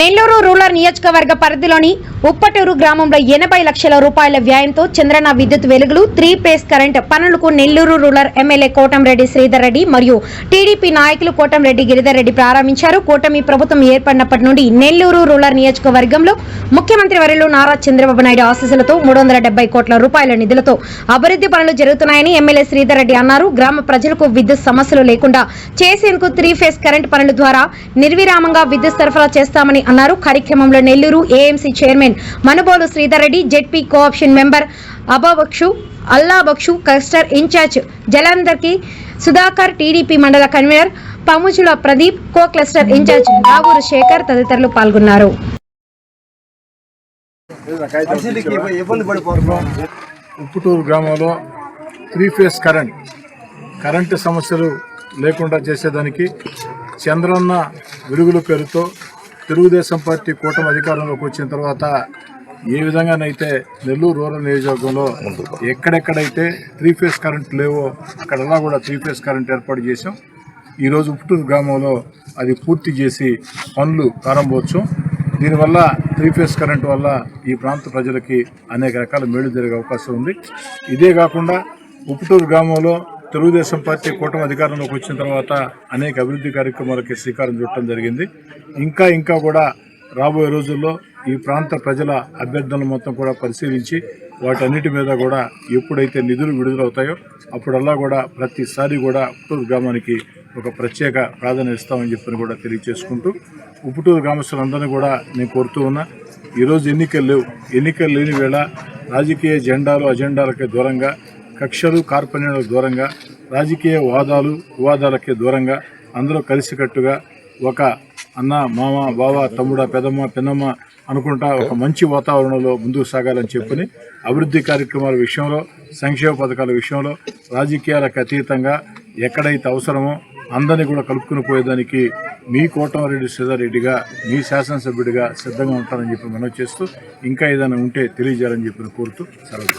Nellore rural నియోజకవర్గ పరిధిలోని ఉప్పటూరు గ్రామంలో ఎనభై లక్షల రూపాయల వ్యయంతో చంద్రన విద్యుత్ వెలుగులు త్రీ ఫేస్ కరెంట్ పనులకు నెల్లూరు రూరల్ ఎమ్మెల్యే కోటంరెడ్డి శ్రీధర్ రెడ్డి మరియు టీడీపీ నాయకులు కోటంరెడ్డి గిరిధర్ రెడ్డి ప్రారంభించారు. కూటమి ప్రభుత్వం ఏర్పడినప్పటి నుండి నెల్లూరు రూరల్ నియోజకవర్గంలో ముఖ్యమంత్రి వర్యులు నారా చంద్రబాబు నాయుడు ఆశీస్సులతో మూడు వందల డెబ్బై కోట్ల రూపాయల నిధులతో అభివృద్ధి పనులు జరుగుతున్నాయని ఎమ్మెల్యే శ్రీధర్ రెడ్డి అన్నారు. గ్రామ ప్రజలకు విద్యుత్ సమస్యలు లేకుండా చేసేందుకు త్రీ ఫేస్ కరెంట్ పనుల ద్వారా నిర్విరామంగా విద్యుత్ సరఫరా చేస్తామని అన్నారు. కార్యక్రమంలో Nellore AMC chairman Manubolu Sridhar Reddy ZP co-option member Ababakshu Allabakshu cluster in-charge జలంధర్కి Sudhakar TDP mandal convener Pamujula Pradeep co cluster in-charge Ravuru Sekhar తదితరులు పాల్గొన్నారు. ఉప్పుటూరు గ్రామంలో త్రీ ఫేస్ కరెంట్ కరెంటు సమస్యలు లేకుండా చేసేదానికి చంద్రన్న వెలుగుల పేరుతో తెలుగుదేశం పార్టీ కూటమి అధికారంలోకి వచ్చిన తర్వాత ఏ విధంగానైతే నెల్లూరు రూరల్ నియోజకవర్గంలో ఎక్కడెక్కడైతే త్రీ ఫేస్ కరెంట్ లేవో అక్కడలా కూడా త్రీ ఫేస్ కరెంట్ ఏర్పాటు చేసాం ఈరోజు ఉప్పుటూరు గ్రామంలో అది పూర్తి చేసి పనులు ప్రారంభోత్సవం. దీనివల్ల త్రీ ఫేస్ కరెంట్ వల్ల ఈ ప్రాంత ప్రజలకి అనేక రకాల మేలు జరిగే అవకాశం ఉంది. ఇదే కాకుండా ఉప్పుటూరు గ్రామంలో తెలుగుదేశం పార్టీ కూటమి అధికారంలోకి వచ్చిన తర్వాత అనేక అభివృద్ధి కార్యక్రమాలకి శ్రీకారం చుట్టడం జరిగింది. ఇంకా ఇంకా కూడా రాబోయే రోజుల్లో ఈ ప్రాంత ప్రజల అభ్యర్థనలు మొత్తం కూడా పరిశీలించి వాటన్నిటి మీద కూడా ఎప్పుడైతే నిధులు విడుదలవుతాయో అప్పుడల్లా కూడా ప్రతిసారి కూడా ఉప్పుటూరు గ్రామానికి ఒక ప్రత్యేక ప్రాధాన్యత ఇస్తామని చెప్పని కూడా తెలియజేసుకుంటూ ఉప్పుటూరు గ్రామస్తులందరినీ కూడా నేను కోరుతూ ఉన్నా ఈరోజు ఎన్నికలు లేవు. ఎన్నికలు లేని వేళ రాజకీయ జెండాలు అజెండాలకే దూరంగా కక్షలు కార్పణ్యాలకు దూరంగా రాజకీయ వాదాలు వివాదాలకే దూరంగా అందరూ కలిసికట్టుగా ఒక అన్న మామ బావ తమ్ముడ పెదమ్మ పెన్నమ్మ అనుకుంటా ఒక మంచి వాతావరణంలో ముందుకు సాగాలని చెప్పని అభివృద్ధి కార్యక్రమాల విషయంలో సంక్షేమ పథకాల విషయంలో రాజకీయాలకు అతీతంగా ఎక్కడైతే అవసరమో అందరినీ కూడా కలుపుకుని పోయేదానికి మీ కోటమరెడ్డి సిద్ధారెడ్డిగా మీ శాసనసభ్యుడిగా సిద్ధంగా ఉంటారని చెప్పి మనం చేస్తూ ఇంకా ఏదైనా ఉంటే తెలియజేయాలని చెప్పి కోరుతూ సెలవు.